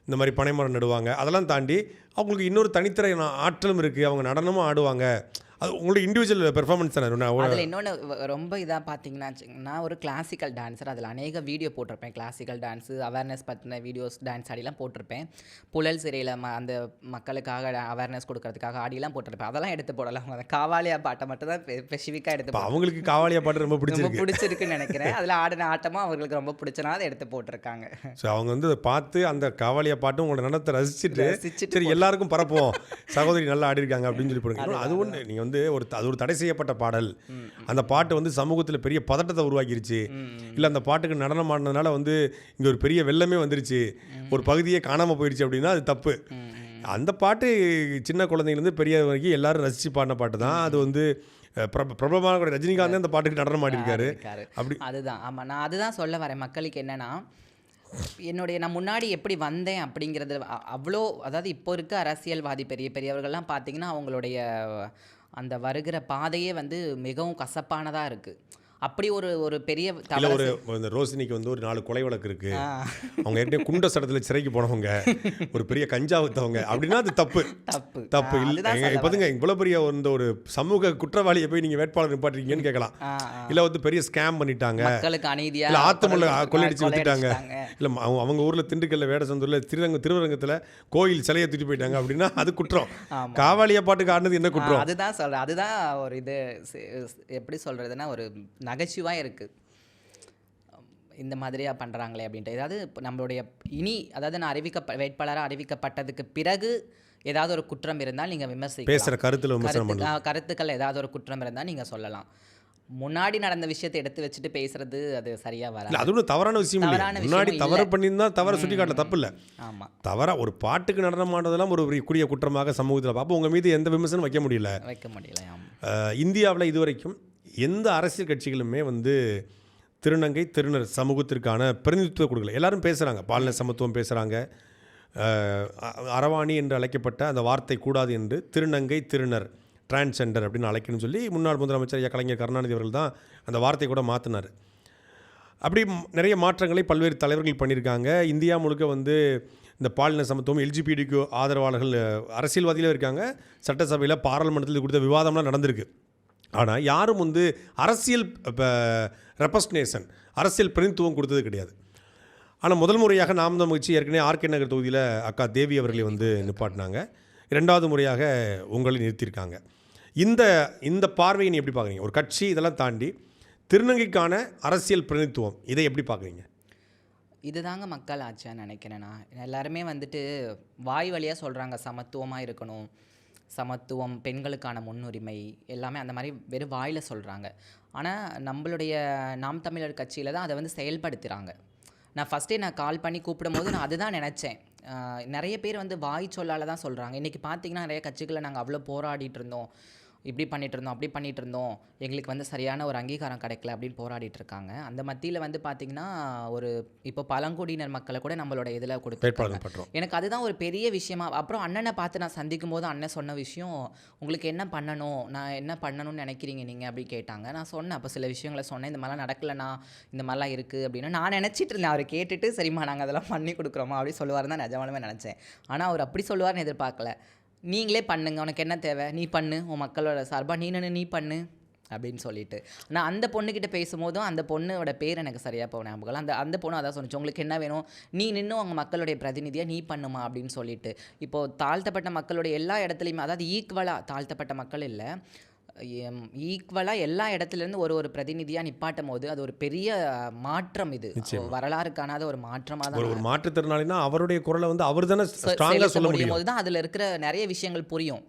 இந்த மாதிரி பனைமரம் நடுவாங்க. அதெல்லாம் தாண்டி அவங்களுக்கு இன்னொரு தனித்திரை நா- ஆற்றலும் இருக்குது அவங்க நடனமும் ஆடுவாங்க. அது உங்களோட இண்டிவிஜுவல் பெர்ஃபார்மன்ஸ் தானே அதில் இன்னொன்று ரொம்ப இதாக பார்த்தீங்கன்னா நான் ஒரு கிளாசிக்கல் டான்ஸர் அதில் அநேக வீடியோ போட்டிருப்பேன். கிளாசிக்கல் டான்ஸு அவேர்னஸ் பற்றின வீடியோஸ் டான்ஸ் ஆடிலாம் போட்டிருப்பேன். புழல் சிறையில் ம அந்த மக்களுக்காக அவேர்னஸ் கொடுக்கறதுக்காக ஆடிலாம் போட்டிருப்பேன். அதெல்லாம் எடுத்து போடலாம். அந்த காவாலியா பாட்டை மட்டும் தான் ஸ்பெசிஃபிக்காக எடுத்து அவங்களுக்கு காவாலியா பாட்டு ரொம்ப ரொம்ப பிடிச்சிருக்கு. பிடிச்சிருக்குன்னு நினைக்கிறேன். அதில் ஆடின ஆட்டமும் அவங்களுக்கு ரொம்ப பிடிச்சனால அதை எடுத்து போட்டிருக்காங்க. ஸோ அவங்க வந்து பார்த்து அந்த காவாலியா பாட்டு உங்களோட நடனத்தை ரசிச்சுட்டு சரி எல்லாருக்கும் பரப்போம் சகோதரி நல்லா ஆடி இருக்காங்க அப்படின்னு சொல்லி போடுங்க. அது ஒன்று நீங்கள் வந்து ஒரு அது ஒரு தடை செய்யப்பட்ட பாடல். அந்த பாட்டு வந்து சமூகத்தில் பெரிய பதட்டத்தை உருவாக்கிருச்சு. இல்லை அந்த பாட்டுக்கு நடனம் ஆடினதுனால வந்து இங்கே ஒரு பெரிய வெள்ளமே வந்துருச்சு. ஒரு பகுதியே காணாமல் போயிடுச்சு அப்படின்னா அது தப்பு. அந்த பாட்டு சின்ன குழந்தைங்கலேருந்து பெரிய வரைக்கும் எல்லாரும் ரசித்து பாடின பாட்டு தான். அது வந்து பிரபலமான கூட ரஜினிகாந்த் அந்த பாட்டுக்கு நடனம் ஆடிருக்காரு. இருக்காரு. அப்படி அதுதான். ஆமாம் நான் அதுதான் சொல்ல வரேன். மக்களுக்கு என்னன்னா என்னுடைய நான் முன்னாடி எப்படி வந்தேன் அப்படிங்கிறது அவ்வளோ அதாவது இப்போ இருக்க அரசியல்வாதி பெரிய பெரியவர்கள்லாம் பார்த்தீங்கன்னா அவங்களுடைய அந்த வருகிற பாதையே வந்து மிகவும் கசப்பானதாக இருக்குது அப்படி ஒரு ஒரு பெரிய ஒரு இந்த ரோசினிக்கு வந்து ஒரு நாலு கொலை வழக்கு இருக்கு. அவங்க ஏற்கனவே குண்ட சடத்தில் சிறைக்கு போனவங்க. ஒரு பெரிய கஞ்சா வித்தவங்க அப்படின்னா அது தப்பு. தப்பு. தப்பு. இல்லை இப்போதுங்க இவ்வளோ பெரிய இந்த ஒரு சமூக குற்றவாளியை போய் நீங்கள் வேட்பாளர் நிப்பாட்டுறீங்கன்னு கேட்கலாம். இல்லை வந்து பெரிய ஸ்கேம் பண்ணிட்டாங்க. இல்லை ஆத்தமுள்ள கொலை- கொள்ளையடிச்சு வித்துட்டாங்க. இல்லை அவங்க ஊரில் திண்டுக்கல்ல வேடசந்தூரில் திருரங்க திருவரங்கத்தில் கோயில் சிலையை தூக்கி போயிட்டாங்க அப்படின்னா அது குற்றம். காவாலியா பாட்டுக்கு ஆடினது என்ன குற்றம்? அதுதான் சொல்கிறேன் அதுதான் ஒரு இது. எப்படி சொல்கிறதுனா ஒரு நகைச்சுவாக இருக்குது இந்த மாதிரியாக பண்ணுறாங்களே அப்படின்ட்டு. ஏதாவது நம்மளுடைய இனி அதாவது நான் அறிவிக்க வேட்பாளராக அறிவிக்கப்பட்டதுக்கு பிறகு ஏதாவது ஒரு குற்றம் இருந்தால் நீங்கள் விமர்சிக்கலாம். பேசுகிற கருத்தில் விமர்சனம் கருத்துக்கள் ஏதாவது ஒரு குற்றம் இருந்தால் நீங்கள் சொல்லலாம். முன்னாடி நடந்த விஷயத்தை எடுத்து வச்சுட்டு பேசுறது அது சரியாக வராது. அது ஒன்றும் தவறான விஷயம் முன்னாடி தவறு. பண்ணியிருந்தா தவறை சுட்டி காட்டல தப்பு இல்லை ஆமாம் தவறா ஒரு பாட்டுக்கு நடனம் ஆடுறதெல்லாம் ஒரு கூடிய குற்றமாக சமூகத்தில் பார்ப்போம் உங்கள் மீது எந்த விமர்சனம் வைக்க முடியல. வைக்க முடியல இந்தியாவில் இதுவரைக்கும் எந்த அரசியல் கட்சிகளுமே வந்து திருநங்கை திருநர் சமூகத்திற்கான பிரதிநிதித்துவம் கொடுக்கல. எல்லாரும் பேசுகிறாங்க பாலின சமத்துவம் பேசுகிறாங்க அரவாணி என்று அழைக்கப்பட்ட அந்த வார்த்தை கூடாது என்று திருநங்கை திருநர் டிரான்ஸ்ஜெண்டர் அப்படின்னு அழைக்கணும்னு சொல்லி முன்னாள் முதலமைச்சர் ஐயா கலைஞர் கருணாநிதி அவர்கள் தான் அந்த வார்த்தை கூட மாற்றினார் அப்படி நிறைய மாற்றங்களை பல்வேறு தலைவர்கள் பண்ணியிருக்காங்க. இந்தியா முழுக்க வந்து இந்த பாலின சமத்துவம் எல்ஜிபிடிக்கு ஆதரவாளர்கள் அரசியல்வாதிகளும் இருக்காங்க. சட்டசபையில் பாராளுமன்றத்தில் கொடுத்த விவாதம்லாம் நடந்திருக்கு. ஆனால் யாரும் வந்து அரசியல் ரெப்ரஸ்னேஷன் அரசியல் பிரதிநிதித்துவம் கொடுத்தது கிடையாது. ஆனால் முதல் முறையாக நாம் தான் முயற்சி ஏற்கனவே ஆர்கே நகர் தொகுதியில் அக்கா தேவி அவர்களை வந்து நிப்பாட்டினாங்க. இரண்டாவது முறையாக உங்களை நிறுத்தியிருக்காங்க. இந்த இந்த பார்வையை நீ எப்படி பார்க்குறீங்க? ஒரு கட்சி இதெல்லாம் தாண்டி திருநங்கைக்கான அரசியல் பிரதிநிதித்துவம் இதை எப்படி பார்க்குறீங்க? இதுதாங்க மக்கள் ஆட்சியாக நினைக்கிறேன் நான். எல்லாருமே வந்துட்டு வாய் வழியாக சொல்கிறாங்க சமத்துவமாக இருக்கணும். சமத்துவம் பெண்களுக்கான முன்னுரிமை எல்லாமே அந்த மாதிரி வெறும் வாயில் சொல்கிறாங்க ஆனால் நம்மளுடைய நாம் தமிழர் கட்சியில் தான் அதை வந்து செயல்படுத்துகிறாங்க நான் ஃபஸ்ட்டே நான் கால் பண்ணி கூப்பிடும் போது நான் அதுதான் நினச்சேன். நிறைய பேர் வந்து வாய் சொல்லால தான் சொல்கிறாங்க இன்றைக்கி பார்த்தீங்கன்னா நிறைய கட்சிகளை நாங்கள் அவ்வளோ போராடிட்டு இருந்தோம். இப்படி பண்ணிட்டு இருந்தோம் அப்படி பண்ணிட்டு இருந்தோம் எங்களுக்கு வந்து சரியான ஒரு அங்கீகாரம் கிடைக்கல அப்படின்னு போராடிட்டு இருக்காங்க. அந்த மத்தியில் வந்து பார்த்தீங்கன்னா ஒரு இப்போ பழங்குடியினர் மக்களை கூட நம்மளோட இதில் பற்றோம் எனக்கு அதுதான் ஒரு பெரிய விஷயமா அப்புறம் அண்ணனை பார்த்து நான் சந்திக்கும் போது அண்ணன் சொன்ன விஷயம் உங்களுக்கு என்ன பண்ணணும்? நான் என்ன பண்ணணும்னு நினைக்கிறீங்க நீங்கள் அப்படி கேட்டாங்க. நான் சொன்னேன் அப்போ சில விஷயங்களை சொன்னேன். இந்த மாதிரிலாம் நடக்கலண்ணா இந்த மாதிரிலாம் இருக்குது அப்படின்னு. நான் நினச்சிட்டு இருந்தேன் அவர் கேட்டுட்டு சரிம்மா நாங்கள் அதெல்லாம் பண்ணி கொடுக்குறோமா? அப்படி சொல்லுவார் தான் நிஜமாலுமே நினச்சேன். ஆனால் அவர் அப்படி சொல்லுவார்னு எதிர்பார்க்கல. நீங்களே பண்ணுங்க உனக்கு என்ன தேவை? நீ பண்ணு உன் மக்களோட சார்பாக நீ நின்று நீ பண்ணு அப்படின்னு சொல்லிட்டு. நான் அந்த பொண்ணுக்கிட்ட பேசும்போதும் அந்த பொண்ணோட பேர் எனக்கு சரியாக போக ஞாபகம் அந்த அந்த பொண்ணு அதான் சொன்னிச்சு உங்களுக்கு என்ன வேணும்? நீ நின்று அவங்க மக்களுடைய பிரதிநிதியாக நீ பண்ணுமா? அப்படின்னு சொல்லிட்டு. இப்போது தாழ்த்தப்பட்ட மக்களுடைய எல்லா இடத்துலையுமே அதாவது ஈக்குவலாக தாழ்த்தப்பட்ட மக்கள் இல்லை. ஈக்குவலாக எல்லா இடத்துலேருந்து ஒரு ஒரு பிரதிநிதியாக நிப்பாட்டும் போது அது ஒரு பெரிய மாற்றம் இது. வரலாறு காணாத ஒரு மாற்றமாக தான் ஒரு மாற்றுத்திறனாளினா அவருடைய குரலை வந்து அவர் தானே சொல்ல முடியும். போது தான் அதில் இருக்கிற நிறைய விஷயங்கள் புரியும்.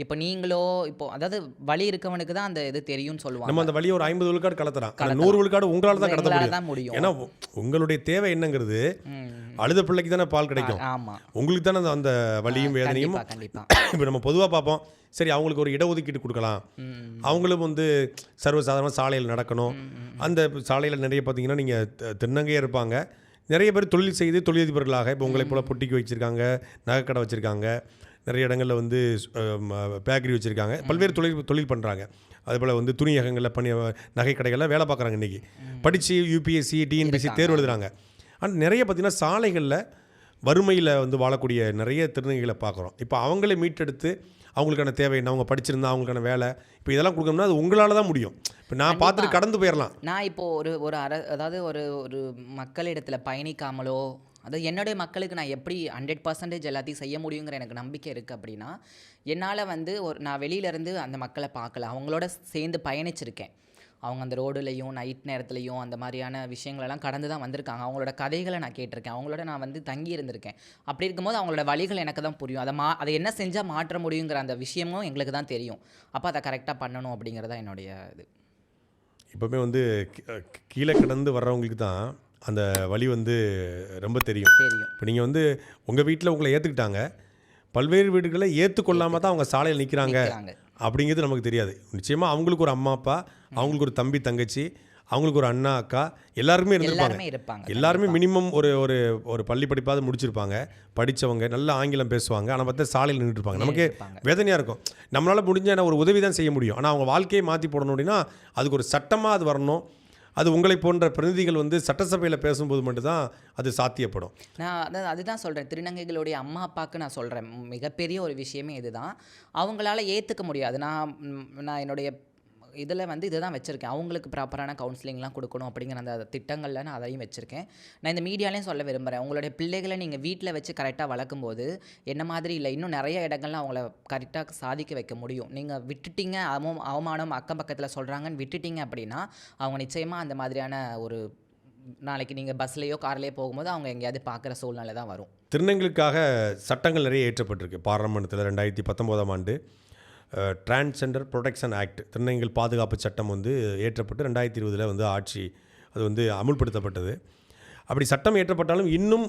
இப்போ நீங்களோ இப்போ அதாவது வழி இருக்கவனுக்கு தான் அந்த இது தெரியும்னு சொல்லுவாங்க. நம்ம அந்த வழியை ஒரு ஐம்பது விழுக்காடு கடத்துறான். அந்த நூறு விழுக்காடு உங்களால் தான் கடத்த முடியும். ஏன்னா உங்களுடைய தேவை என்னங்கிறது. அழுத பிள்ளைக்கு தானே பால் கிடைக்கும். ஆமா. உங்களுக்கு தானே அந்த- வலியும் வேதனையும்? இப்போ நம்ம பொதுவாக பார்ப்போம். சரி அவங்களுக்கு ஒரு இடஒதுக்கீடு கொடுக்கலாம். அவங்களும் வந்து சர்வசாதாரண சாலையில் நடக்கணும். அந்த சாலையில் நிறைய பார்த்தீங்கன்னா நீங்கள் திருநங்கையாக இருப்பாங்க. நிறைய பேர் தொழில் செய்து தொழிலதிபர்களாக இப்போ உங்களை போல் பொட்டிக்கு வச்சுருக்காங்க நகைக்கடை வச்சுருக்காங்க. நிறைய இடங்களில் வந்து பேக்கரி வச்சுருக்காங்க. பல்வேறு தொழில் தொழில் பண்ணுறாங்க அதேபோல் வந்து துணியகங்களில் பணி நகை கடைகளில் வேலை பார்க்குறாங்க இன்றைக்கி படித்து யூபிஎஸ்சி டிஎன்பிஎஸ்சி தேர்வு எழுதுறாங்க. ஆனால் நிறைய பார்த்தீங்கன்னா சாலைகளில் வறுமையில் வந்து வாழக்கூடிய நிறைய திருநங்கைகளை பார்க்குறோம் இப்போ அவங்களே மீட்டெடுத்து அவங்களுக்கான தேவை என்ன? அவங்க படிச்சிருந்தா அவங்களுக்கான வேலை. இப்போ இதெல்லாம் கொடுக்கணும்னா அது உங்களால் தான் முடியும். இப்போ நான் பார்த்துட்டு கடந்து போயிடலாம் நான் இப்போ ஒரு ஒரு அர அதாவது ஒரு ஒரு மக்களிடத்துல பயணிக்காமலோ அதாவது என்னுடைய மக்களுக்கு நான் எப்படி ஹண்ட்ரட் பர்சன்டேஜ் எல்லாத்தையும் செய்ய முடியுங்கிற எனக்கு நம்பிக்கை இருக்குது அப்படின்னா என்னால் வந்து ஒரு நான் வெளியிலேருந்து அந்த மக்களை பார்க்கல. அவங்களோட சேர்ந்து பயணிச்சிருக்கேன். அவங்க அந்த ரோடுலையும் நைட் நேரத்துலையும் அந்த மாதிரியான விஷயங்களெல்லாம் கடந்து தான் வந்திருக்காங்க. அவங்களோட கதைகளை நான் கேட்டிருக்கேன். அவங்களோட நான் வந்து தங்கி இருந்திருக்கேன். அப்படி இருக்கும்போது அவங்களோட வழிகள் எனக்கு தான் புரியும். அதை மா அதை என்ன செஞ்சால் மாற்ற முடியுங்கிற அந்த விஷயமும் எங்களுக்கு தான் தெரியும். அப்போ அதை கரெக்டாக பண்ணணும் அப்படிங்கிறது தான் என்னுடைய இது. இப்போவுமே வந்து கீழே கடந்து வர்றவங்களுக்கு தான் அந்த வழி வந்து ரொம்ப தெரியும். இப்போ நீங்கள் வந்து உங்கள் வீட்டில் உங்களை ஏற்றுக்கிட்டாங்க பல்வேறு வீடுகளை ஏற்றுக்கொள்ளாமல் தான் அவங்க சாலையில் நிற்கிறாங்க. அப்படிங்கிறது நமக்கு தெரியாது. நிச்சயமாக அவங்களுக்கு ஒரு அம்மா அப்பா அவங்களுக்கு ஒரு தம்பி தங்கச்சி அவங்களுக்கு ஒரு அண்ணா அக்கா எல்லாருமே இருந்திருப்பாங்க. எல்லாருமே மினிமம் ஒரு ஒரு ஒரு பள்ளி படிப்பாவது முடிச்சிருப்பாங்க. படித்தவங்க நல்ல ஆங்கிலம் பேசுவாங்க. ஆனால் பார்த்தா சாலையில் நின்றுட்டு இருப்பாங்க நமக்கே. வேதனையாக இருக்கும். நம்மளால் முடிஞ்ச ஒரு உதவி தான் செய்ய முடியும். ஆனால் அவங்க வாழ்க்கையை மாற்றி போடணும் அப்படின்னா அதுக்கு ஒரு சட்டமாக அது வரணும். அது உங்களை போன்ற பிரதிநிதிகள் வந்து சட்டசபையில் பேசும்போது மட்டும்தான் அது சாத்தியப்படும். நான் அதாவது அதுதான் சொல்கிறேன் திருநங்கைகளுடைய அம்மா அப்பாவுக்கு நான் சொல்கிறேன் மிகப்பெரிய ஒரு விஷயமே இதுதான். அவங்களால ஏற்றுக்க முடியாது. நான் நான் என்னுடைய இதில் வந்து இதுதான் வச்சுருக்கேன். அவங்களுக்கு ப்ராப்பரான கவுன்சிலிங்லாம் கொடுக்கணும் அப்படிங்கிற அந்த திட்டங்களில் நான் அதையும் வச்சுருக்கேன். நான் இந்த மீடியாலையும் சொல்ல விரும்புகிறேன் உங்களுடைய பிள்ளைகளை நீங்கள் வீட்டில் வச்சு கரெக்டாக வளர்க்கும் போது என்ன மாதிரி இல்லை இன்னும் நிறைய இடங்கள்ல அவங்கள கரெக்டாக சாதிக்க வைக்க முடியும். நீங்கள் விட்டுட்டீங்க அவம் அவமானம் அக்கம் பக்கத்தில் சொல்கிறாங்கன்னு விட்டுட்டீங்க அப்படின்னா அவங்க நிச்சயமாக அந்த மாதிரியான ஒரு நாளைக்கு நீங்கள் பஸ்லேயோ கார்லேயோ போகும்போது அவங்க எங்கேயாவது பார்க்குற சூழ்நிலை தான் வரும். திருநங்களுக்காக சட்டங்கள் நிறைய ஏற்றப்பட்டிருக்கு பாராளுமன்றத்தில் ரெண்டாயிரத்தி பத்தொம்போதாம் ஆண்டு டிரான்ஸெண்டர் ப்ரொடெக்ஷன் ஆக்ட் திருநங்கைகள் பாதுகாப்பு சட்டம் வந்து ஏற்றப்பட்டு ரெண்டாயிரத்தி இருபதில் வந்து ஆட்சி அது வந்து அமுல்படுத்தப்பட்டது. அப்படி சட்டம் ஏற்றப்பட்டாலும் இன்னும்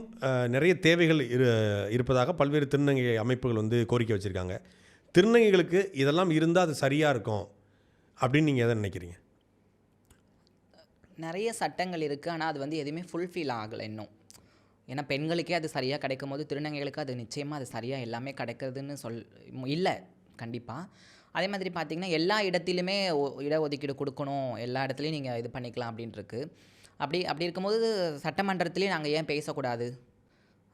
நிறைய தேவைகள் இரு இருப்பதாக பல்வேறு திருநங்கை அமைப்புகள் வந்து கோரிக்கை வச்சுருக்காங்க. திருநங்கைகளுக்கு இதெல்லாம் இருந்தால் அது சரியாக இருக்கும் அப்படின்னு நீங்கள் எதை நினைக்கிறீங்க? நிறைய சட்டங்கள் இருக்குது ஆனால் அது வந்து எதுவுமே ஃபுல்ஃபில் ஆகலை இன்னும். ஏன்னா பெண்களுக்கே அது சரியாக கிடைக்கும் போது திருநங்கைகளுக்கு அது நிச்சயமாக அது சரியாக எல்லாமே கிடைக்கிறதுன்னு சொல் இல்லை. கண்டிப்பாக அதே மாதிரி பார்த்தீங்கன்னா எல்லா இடத்திலுமே இடஒதுக்கீடு கொடுக்கணும். எல்லா இடத்துலையும் நீங்கள் இது பண்ணிக்கலாம் அப்படின்ட்டு இருக்கு அப்படி அப்படி இருக்கும்போது சட்டமன்றத்திலேயே நாங்கள் ஏன் பேசக்கூடாது?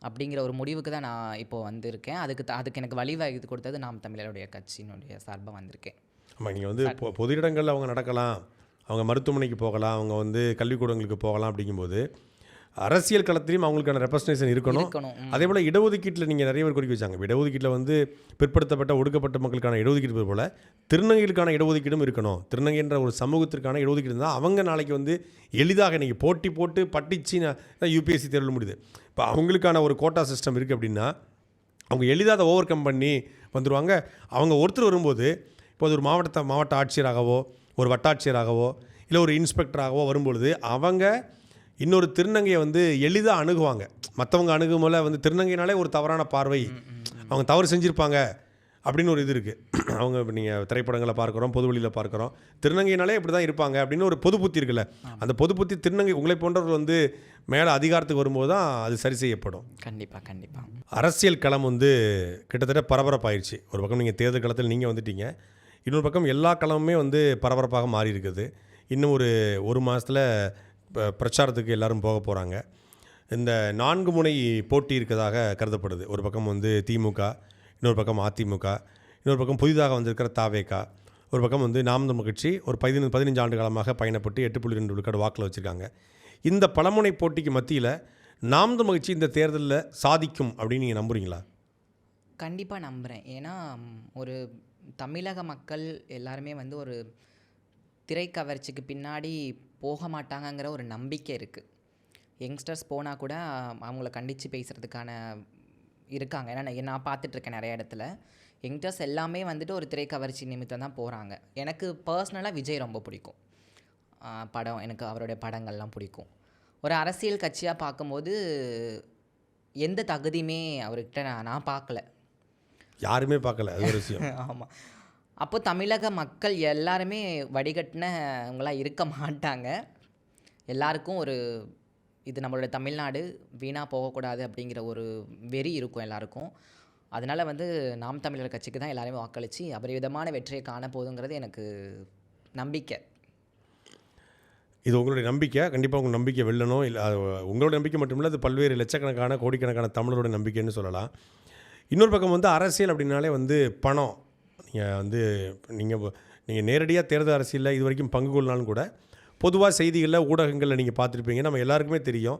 அப்படிங்கிற ஒரு முடிவுக்கு தான் நான் இப்போ வந்திருக்கேன். அதுக்கு அதுக்கு எனக்கு வழிவகுத்து கொடுத்தது நாம் தமிழருடைய கட்சியினுடைய சார்பாக வந்திருக்கேன். ஆமாம் நீங்கள் வந்து பொது இடங்களில் அவங்க நடக்கலாம். அவங்க மருத்துவமனைக்கு போகலாம். அவங்க வந்து கல்விக்கூடங்களுக்கு போகலாம் அப்படிங்கும்போது அரசியல் களத்திலையும் அவங்களுக்கான ரெப்ரசன்டேஷன் இருக்கணும். அதே போல் இடஒதுக்கீட்டில் நீங்கள் நிறைய பேர் கோரிக்கை வச்சாங்க. இடஒதுக்கீட்டில் வந்து பிற்படுத்தப்பட்ட ஒடுக்கப்பட்ட மக்களுக்கான இடஒதுக்கீடு போல் திருநங்கைகளுக்கான இடஒதுக்கீடும் இருக்கணும். திருநங்கைன்ற ஒரு சமூகத்திற்கான இடஒதுக்கீடு இருந்தால் அவங்க நாளைக்கு வந்து எளிதாக இன்றைக்கி போட்டி போட்டு பட்டிச்சு யூபிஎஸ்சி தேர்வில் முடியுது. இப்போ அவங்களுக்கான ஒரு கோட்டா சிஸ்டம் இருக்குது அப்படின்னா அவங்க எளிதாக அதை ஓவர் கம் பண்ணி வந்துடுவாங்க அவங்க ஒருத்தர் வரும்போது இப்போ அது ஒரு மாவட்ட மாவட்ட ஆட்சியராகவோ ஒரு வட்டாட்சியராகவோ இல்லை ஒரு இன்ஸ்பெக்டராகவோ வரும்பொழுது அவங்க இன்னொரு திருநங்கையை வந்து எளிதாக அணுகுவாங்க. மற்றவங்க அணுகும்போல வந்து திருநங்கைனாலே ஒரு தவறான பார்வை. அவங்க தவறு செஞ்சுருப்பாங்க அப்படின்னு ஒரு இது இருக்குது அவங்க இப்போ நீங்கள் திரைப்படங்களை பார்க்குறோம் பொது வழியில் பார்க்குறோம். திருநங்கைனாலே இப்படி தான் இருப்பாங்க அப்படின்னு ஒரு பொது புத்தி இருக்குல்ல. அந்த பொது புத்தி திருநங்கை உங்களை போன்றவர்கள் வந்து மேலே அதிகாரத்துக்கு வரும்போது தான் அது சரி செய்யப்படும். கண்டிப்பாக கண்டிப்பாக அரசியல் களம் வந்து கிட்டத்தட்ட பரபரப்பாயிருச்சு. ஒரு பக்கம் நீங்கள் தேர்தல் களத்தில் நீங்கள் வந்துட்டீங்க. இன்னொரு பக்கம் எல்லா களமுமே வந்து பரபரப்பாக மாறி இருக்குது இன்னும் ஒரு ஒரு மாதத்தில் பிரச்சாரத்துக்கு எல்லாரும் போக போகிறாங்க இந்த நான்கு முனை போட்டி இருக்கதாக கருதப்படுது. ஒரு பக்கம் வந்து திமுக இன்னொரு பக்கம் அதிமுக இன்னொரு பக்கம் புதிதாக வந்திருக்கிற தாவேகா ஒரு பக்கம் வந்து நாம் தமிழ் கட்சி ஒரு பதினஞ்சு பதினஞ்சு ஆண்டு காலமாக பயணப்பட்டு எட்டு புள்ளி ரெண்டு விழுக்காடு வாக்கில் வச்சுருக்காங்க. இந்த பலமுனை போட்டிக்கு மத்தியில் நாம் தமிழ் கட்சி இந்த தேர்தலில் சாதிக்கும் அப்படின்னு நீங்கள் நம்புறீங்களா? கண்டிப்பாக நம்புகிறேன் ஏன்னா ஒரு தமிழக மக்கள் எல்லாருமே வந்து ஒரு திரைக்கவர்ச்சிக்கு பின்னாடி போக மாட்டாங்கங்கிற ஒரு நம்பிக்கை இருக்குது யங்ஸ்டர்ஸ் போனால் கூட அவங்கள கண்டித்து பேசுகிறதுக்கான இருக்காங்க. ஏன்னா நான் பார்த்துட்ருக்கேன் நிறைய இடத்துல. யங்ஸ்டர்ஸ் எல்லாமே வந்துட்டு ஒரு திரைக்கவர்ச்சி நிமித்தம் தான் போகிறாங்க எனக்கு பர்சனலாக விஜய் ரொம்ப பிடிக்கும். படம் எனக்கு அவருடைய படங்கள்லாம் பிடிக்கும். ஒரு அரசியல் கட்சியாக பார்க்கும்போது எந்த தகுதியுமே அவர்கிட்ட நான் நான் பார்க்கல. யாருமே பார்க்கல. அது ஒரு விஷயம். ஆமாம் அப்போ தமிழக மக்கள் எல்லாருமே வடிகட்டினவங்களாம் இருக்க மாட்டாங்க. எல்லாருக்கும் ஒரு இது நம்மளோட தமிழ்நாடு வீணாக போகக்கூடாது அப்படிங்கிற ஒரு வெறி இருக்கும் எல்லாருக்கும். அதனால் வந்து நாம் தமிழர் கட்சிக்கு தான் எல்லாருமே வாக்களித்து அபரிவிதமான வெற்றியை காண போதுங்கிறது எனக்கு நம்பிக்கை. இது உங்களுடைய நம்பிக்கை. கண்டிப்பாக உங்கள் நம்பிக்கை வெல்லணும். இல்லை உங்களோட நம்பிக்கை மட்டும் இல்லை அது பல்வேறு லட்சக்கணக்கான கோடிக்கணக்கான தமிழரோட நம்பிக்கைன்னு சொல்லலாம். இன்னொரு பக்கம் வந்து அரசியல் அப்படின்னாலே வந்து பணம். நீங்கள் வந்து நீங்கள் நீங்கள் நேரடியாக தேர்தல் அரசியலில் இது வரைக்கும் பங்கு கொள்ளனாலும் கூட பொதுவாக செய்திகளில் ஊடகங்களில் நீங்கள் பார்த்துருப்பீங்க. நம்ம எல்லாருக்குமே தெரியும்.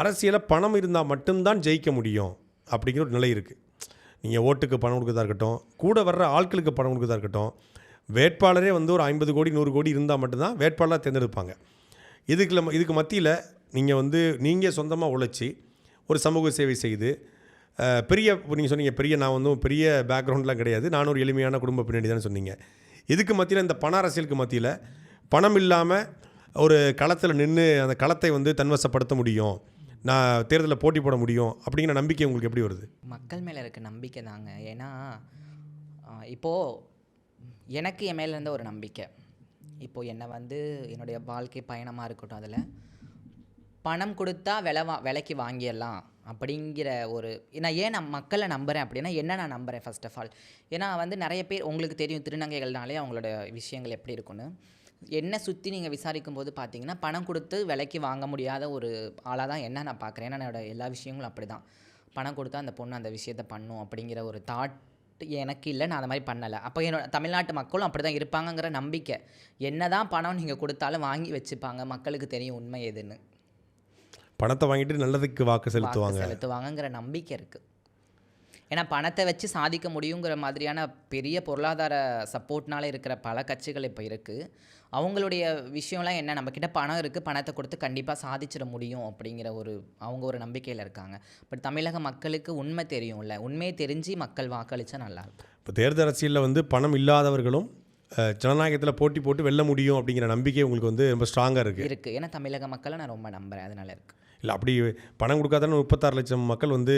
அரசியலில் பணம் இருந்தால் மட்டும்தான் ஜெயிக்க முடியும் அப்படிங்கிற ஒரு நிலை இருக்குது நீங்கள் ஓட்டுக்கு பணம் கொடுக்கறதா இருக்கட்டும் கூட வர்ற ஆட்களுக்கு பணம் கொடுக்கறதா இருக்கட்டும் வேட்பாளரே வந்து ஒரு ஐம்பது கோடி நூறு கோடி இருந்தால் மட்டும்தான் வேட்பாளராக தேர்ந்தெடுப்பாங்க. இதுக்குள்ள இதுக்கு மத்தியில் நீங்கள் வந்து நீங்கள் சொந்தமாக உழைச்சி ஒரு சமூக சேவை செய்து பெரிய நீங்கள் சொன்னீங்க பெரிய நான் வந்து பெரிய பேக்ரவுண்ட்லாம் கிடையாது. நான் ஒரு எளிமையான குடும்ப பின்னாடி தான் சொன்னீங்க. இதுக்கு மத்தியில் இந்த பண அரசியலுக்கு மத்தியில் பணம் இல்லாமல் ஒரு களத்தில் நின்று அந்த களத்தை வந்து தன்வசப்படுத்த முடியும் நான் தேர்தலில் போட்டி போட முடியும் அப்படிங்கிற நம்பிக்கை உங்களுக்கு எப்படி வருது? மக்கள் மேலே இருக்க நம்பிக்கை தாங்க. ஏன்னா இப்போது எனக்கு என் மேலே இருந்த ஒரு நம்பிக்கை. இப்போது என்னை வந்து என்னுடைய வாழ்க்கை பயணமாக இருக்கட்டும் அதில் பணம் கொடுத்தா விலை வா விலைக்கு வாங்கிடலாம் அப்படிங்கிற ஒரு நான் ஏன் நான் மக்களை நம்புகிறேன் அப்படின்னா என்ன நான் நம்புகிறேன் ஃபஸ்ட் ஆஃப் ஆல் ஏன்னா வந்து நிறைய பேர் உங்களுக்கு தெரியும் திருநங்கைகள்னாலே அவங்களோட விஷயங்கள் எப்படி இருக்குன்னு என்ன சுற்றி நீங்கள் விசாரிக்கும் போது பார்த்தீங்கன்னா பணம் கொடுத்து விலைக்கு வாங்க முடியாத ஒரு ஆளாக தான் என்ன நான் பார்க்குறேன். ஏன்னா என்னோடய எல்லா விஷயங்களும் அப்படி தான் பணம் கொடுத்தா அந்த பொண்ணு அந்த விஷயத்தை பண்ணும் அப்படிங்கிற ஒரு தாட் எனக்கு இல்லை. நான் அந்த மாதிரி பண்ணலை. அப்போ என்னோட தமிழ்நாட்டு மக்களும் அப்படி தான் இருப்பாங்கங்கிற நம்பிக்கை. என்ன தான் பணம் நீங்கள் கொடுத்தாலும் வாங்கி வச்சுப்பாங்க. மக்களுக்கு தெரியும் உண்மை எதுன்னு. பணத்தை வாங்கிட்டு நல்லதுக்கு வாக்கு செலுத்துவாங்க. செலுத்துவாங்கங்கிற நம்பிக்கை இருக்குது ஏன்னா பணத்தை வச்சு சாதிக்க முடியுங்கிற மாதிரியான பெரிய பொருளாதார சப்போர்ட்னால இருக்கிற பல கட்சிகள் இப்போ இருக்குது அவங்களுடைய விஷயம்லாம் என்ன? நம்மக்கிட்ட பணம் இருக்குது பணத்தை கொடுத்து கண்டிப்பாக சாதிச்சிட முடியும் அப்படிங்கிற ஒரு அவங்க ஒரு நம்பிக்கையில் இருக்காங்க. பட் தமிழக மக்களுக்கு உண்மை தெரியும்ல. உண்மையை தெரிஞ்சு மக்கள் வாக்களித்தா நல்லாயிருக்கும் இப்போ தேர்தல் அரசியலில் வந்து பணம் இல்லாதவர்களும் ஜனநாயகத்தில் போட்டி போட்டு வெல்ல முடியும் அப்படிங்கிற நம்பிக்கை உங்களுக்கு வந்து ரொம்ப ஸ்ட்ராங்காக இருக்குது இருக்குது ஏன்னா தமிழக மக்களை நான் ரொம்ப நம்புகிறேன் அதனால இருக்குது இல்லை அப்படி பணம் கொடுக்காதான முப்பத்தாறு லட்சம் மக்கள் வந்து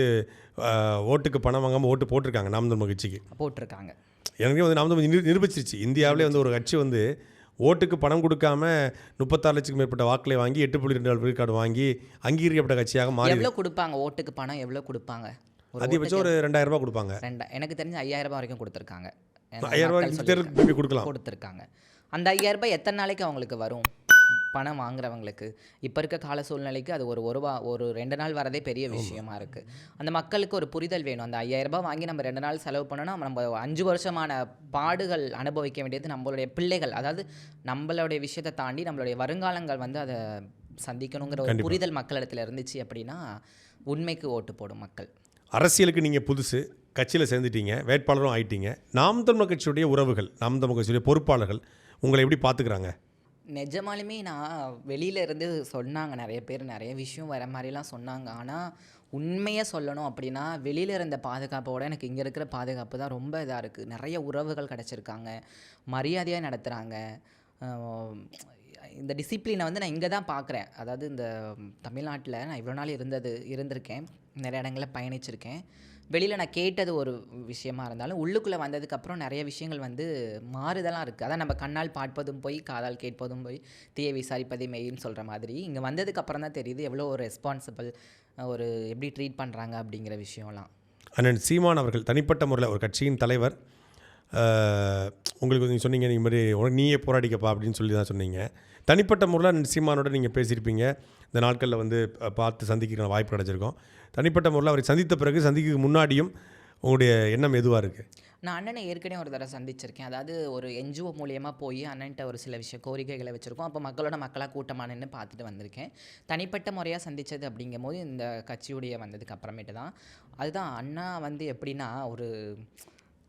ஓட்டுக்கு பணம் வாங்காமல் ஓட்டு போட்டிருக்காங்க நாம் தமிழ் கட்சிக்கு. போட்டிருக்காங்க. எனக்கு வந்து நாம் தமிழ் நிரு நிரூபிச்சிருச்சு. இந்தியாவிலே வந்து ஒரு கட்சி வந்து ஓட்டுக்கு பணம் கொடுக்காம முப்பத்தாறு லட்சத்துக்கு மேற்பட்ட வாக்களை வாங்கி எட்டு புள்ளி ரெண்டு விழுக்காடு வாங்கி அங்கீகரிக்கப்பட்ட கட்சியாக மாறி எவ்வளோ கொடுப்பாங்க? ஓட்டுக்கு பணம் எவ்வளோ கொடுப்பாங்க? அதிகபட்சம் ஒரு ரெண்டாயிரம் ரூபாய் கொடுப்பாங்க. ரெண்டா எனக்கு தெரிஞ்சு ஐயாயிரம் ரூபாய் வரைக்கும் கொடுத்துருக்காங்க. ஐயாயிரம் ரூபாய் கொடுக்கலாம். கொடுத்துருக்காங்க. அந்த ஐயாயிரம் ரூபாய் எத்தனை நாளைக்கு அவங்களுக்கு வரும்? பணம் வாங்குறவங்களுக்கு. இப்போ இருக்க கால சூழ்நிலைக்கு அது ஒரு ஒரு ஒரு ரெண்டு நாள் வரதே பெரிய விஷயமா இருக்குது அந்த மக்களுக்கு ஒரு புரிதல் வேணும். அந்த ஐயாயிரம் ரூபாய் வாங்கி நம்ம ரெண்டு நாள் செலவு பண்ணோன்னா நம்ம அஞ்சு வருஷமான பாடுகள் அனுபவிக்க வேண்டியது நம்மளுடைய பிள்ளைகள். அதாவது நம்மளுடைய விஷயத்தை தாண்டி நம்மளுடைய வருங்காலங்கள் வந்து அதை சந்திக்கணுங்கிற ஒரு புரிதல் மக்களிடத்துல இருந்துச்சு அப்படின்னா உண்மைக்கு ஓட்டு போடும் மக்கள். அரசியலுக்கு நீங்கள் புதுசு கட்சியில் சேர்ந்துட்டீங்க வேட்பாளரும் ஆயிட்டீங்க. நாம் தமிழ் கட்சியுடைய உறவுகள் நாம் தமிழ் கட்சியுடைய பொறுப்பாளர்கள் உங்களை எப்படி பார்த்துக்கிறாங்க? நிஜமாலுமே நான் வெளியில இருந்து சொன்னாங்க. நிறைய பேர் நிறைய விஷயம் வர மாதிரிலாம் சொன்னாங்க. ஆனால் உண்மையை சொல்லணும் அப்படின்னா வெளியில் இருந்த பாதுகாப்போட எனக்கு இங்கே இருக்கிற பாதுகாப்பு தான் ரொம்ப இதாக இருக்குது நிறைய உறவுகள் கிடச்சிருக்காங்க. மரியாதையாக நடத்துகிறாங்க இந்த டிசிப்ளினை வந்து நான் இங்கே தான் பார்க்குறேன் அதாவது இந்த தமிழ்நாட்டில் நான் இவ்வளோ நாள் இருந்தது இருந்திருக்கேன். நிறைய இடங்களில் பயணிச்சிருக்கேன். வெளியில் நான் கேட்டது ஒரு விஷயமா இருந்தாலும் உள்ளுக்குள்ளே வந்ததுக்கப்புறம் நிறைய விஷயங்கள் வந்து மாறுதலாக இருக்குது அதான் நம்ம கண்ணால் பார்ப்பதும் போய் காதால் கேட்பதும் போய் தீயை விசாரிப்பதே மெய்ன்னு சொல்கிற மாதிரி. இங்கே வந்ததுக்கப்புறம் தான் தெரியுது எவ்வளோ ஒரு ரெஸ்பான்சிபிள் ஒரு எப்படி ட்ரீட் பண்ணுறாங்க அப்படிங்கிற விஷயம்லாம். அண்ணன் சீமான் அவர்கள் தனிப்பட்ட முறையில் ஒரு கட்சியின் தலைவர். உங்களுக்கு நீங்கள் சொன்னீங்க நீங்கள் மாதிரி உனக்கு நீயே போராடிக்கப்பா அப்படின்னு சொல்லி தான் சொன்னீங்க. தனிப்பட்ட முறையில் சீமானோட நீங்கள் பேசியிருப்பீங்க. இந்த நாட்களில் வந்து பார்த்து சந்திக்கிற வாய்ப்பு கிடச்சிருக்கோம். தனிப்பட்ட முறையில் அவரை சந்தித்த பிறகு சந்திக்க முன்னாடியும் உங்களுடைய எண்ணம் எதுவாக இருக்குது நான் அண்ணனை ஏற்கனவே ஒரு தடவை சந்திச்சிருக்கேன். அதாவது ஒரு என்ஜிஓ மூலியமாக போய் அண்ணன்ட்ட ஒரு சில விஷயம் கோரிக்கைகளை வச்சுருக்கோம். அப்போ மக்களோட மக்களாக கூட்டமாக நின்று பார்த்துட்டு வந்திருக்கேன். தனிப்பட்ட முறையாக சந்தித்தது அப்படிங்கும்போது இந்த கட்சியுடைய வந்ததுக்கு அப்புறமேட்டு தான். அதுதான் அண்ணா வந்து எப்படின்னா ஒரு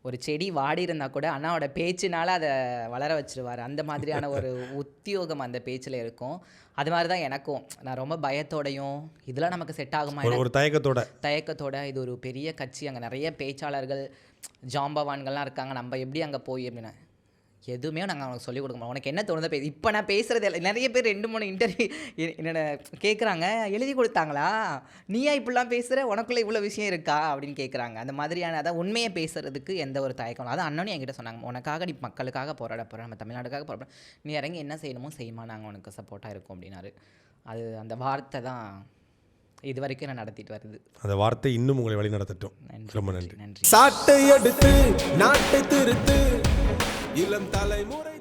ஒரு செடி வாடி இருந்தால் கூட அண்ணாவோட பேச்சுனால அதை வளர வச்சிருவார். அந்த மாதிரியான ஒரு உத்தியோகம் அந்த பேச்சில் இருக்கும். அது மாதிரி தான் எனக்கும். நான் ரொம்ப பயத்தோடையும் இதெல்லாம் நமக்கு செட் ஆகுமா? ஒரு ஒரு தயக்கத்தோட. தயக்கத்தோட இது ஒரு பெரிய கட்சி. அங்கே நிறைய பேச்சாளர்கள் ஜாம்பவான்கள்லாம் இருக்காங்க. நம்ம எப்படி அங்கே போய் அப்படின்னா எதுவுமே நாங்கள் அவனுக்கு சொல்லிக் கொடுக்க மாட்டோம். உனக்கு என்ன தோணுதோ பேசு. இப்போ நான் பேசுறது இல்லை. நிறைய பேர் ரெண்டு மூணு இன்டர்வியூ என்னோட கேட்குறாங்க எழுதி கொடுத்தாங்களா? நீயா இப்படிலாம் பேசுகிற உனக்குள்ளே இவ்வளோ விஷயம் இருக்கா? அப்படின்னு கேட்குறாங்க அந்த மாதிரியான அதான் உண்மையை பேசுறதுக்கு எந்த ஒரு தயக்கம் அதான் அண்ணனும் என்கிட்ட சொன்னாங்க. உனக்காக நீ மக்களுக்காக போராட போகிற நம்ம தமிழ்நாட்டுக்காக போராட நீ இறங்கி என்ன செய்யணுமோ செய்யுமா நாங்கள் உனக்கு சப்போர்ட்டாக இருக்கோம் அப்படின்னாரு. அது அந்த வார்த்தை தான் இது வரைக்கும் நான் நடத்திட்டு வருது அந்த வார்த்தை இன்னும் உங்களை வழி நடத்தட்டும் நன்றி ரொம்ப நன்றி. நன்றி. சாட்டை எடுத்து நாட்டை திருத்து இளம் தலைமுறை